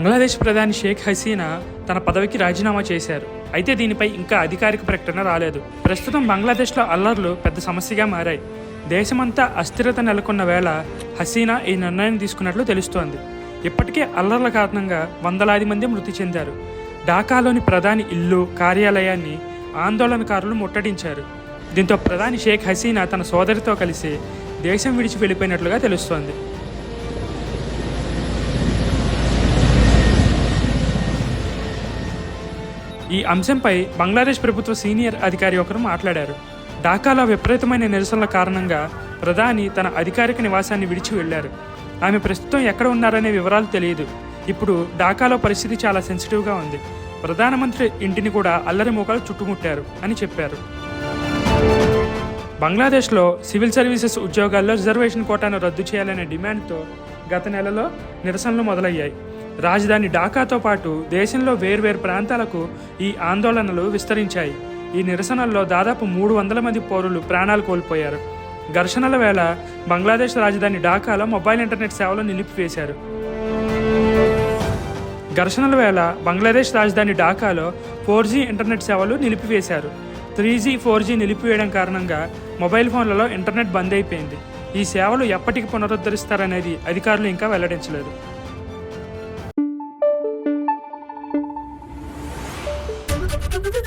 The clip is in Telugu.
బంగ్లాదేశ్ ప్రధాని షేక్ హసీనా తన పదవికి రాజీనామా చేశారు. అయితే దీనిపై ఇంకా అధికారిక ప్రకటన రాలేదు. ప్రస్తుతం బంగ్లాదేశ్లో అల్లర్లు పెద్ద సమస్యగా మారాయి. దేశమంతా అస్థిరత నెలకొన్న వేళ హసీనా ఈ నిర్ణయం తీసుకున్నట్లు తెలుస్తోంది. ఇప్పటికే అల్లర్ల కారణంగా వందలాది మంది మృతి చెందారు. ఢాకాలోని ప్రధాని ఇల్లు కార్యాలయాన్ని ఆందోళనకారులు ముట్టడించారు. దీంతో ప్రధాని షేక్ హసీనా తన సోదరితో కలిసి దేశం విడిచి వెళ్ళిపోయినట్లుగా తెలుస్తోంది. ఈ అంశంపై బంగ్లాదేశ్ ప్రభుత్వ సీనియర్ అధికారి ఒకరు మాట్లాడారు. ఢాకాలో విపరీతమైన నిరసనల కారణంగా ప్రధాని తన అధికారిక నివాసాన్ని విడిచి వెళ్ళారు ఆమె ప్రస్తుతం ఎక్కడ ఉన్నారనే వివరాలు తెలియదు. ఇప్పుడు ఢాకాలో పరిస్థితి చాలా సెన్సిటివ్గా ఉంది. ప్రధానమంత్రి ఇంటిని కూడా అల్లరి మూకలు చుట్టుముట్టారు అని చెప్పారు. బంగ్లాదేశ్లో సివిల్ సర్వీసెస్ ఉద్యోగాల్లో రిజర్వేషన్ కోటాను రద్దు చేయాలనే డిమాండ్తో గత నెలలో నిరసనలు మొదలయ్యాయి. రాజధాని ఢాకాతో పాటు దేశంలో వేర్వేరు ప్రాంతాలకు ఈ ఆందోళనలు విస్తరించాయి. ఈ నిరసనల్లో దాదాపు మూడు వందల మంది పౌరులు ప్రాణాలు కోల్పోయారు. ఘర్షణల వేళ బంగ్లాదేశ్ రాజధాని ఢాకాలో మొబైల్ ఇంటర్నెట్ సేవలు నిలిపివేశారు. ఘర్షణల వేళ బంగ్లాదేశ్ రాజధాని ఢాకాలో ఫోర్ జీ ఇంటర్నెట్ సేవలు నిలిపివేశారు. త్రీ జీ ఫోర్ జీ నిలిపివేయడం కారణంగా మొబైల్ ఫోన్లలో ఇంటర్నెట్ బంద్ అయిపోయింది. ఈ సేవలు ఎప్పటికి పునరుద్ధరిస్తారనేది అధికారులు ఇంకా వెల్లడించలేదు. Thank you.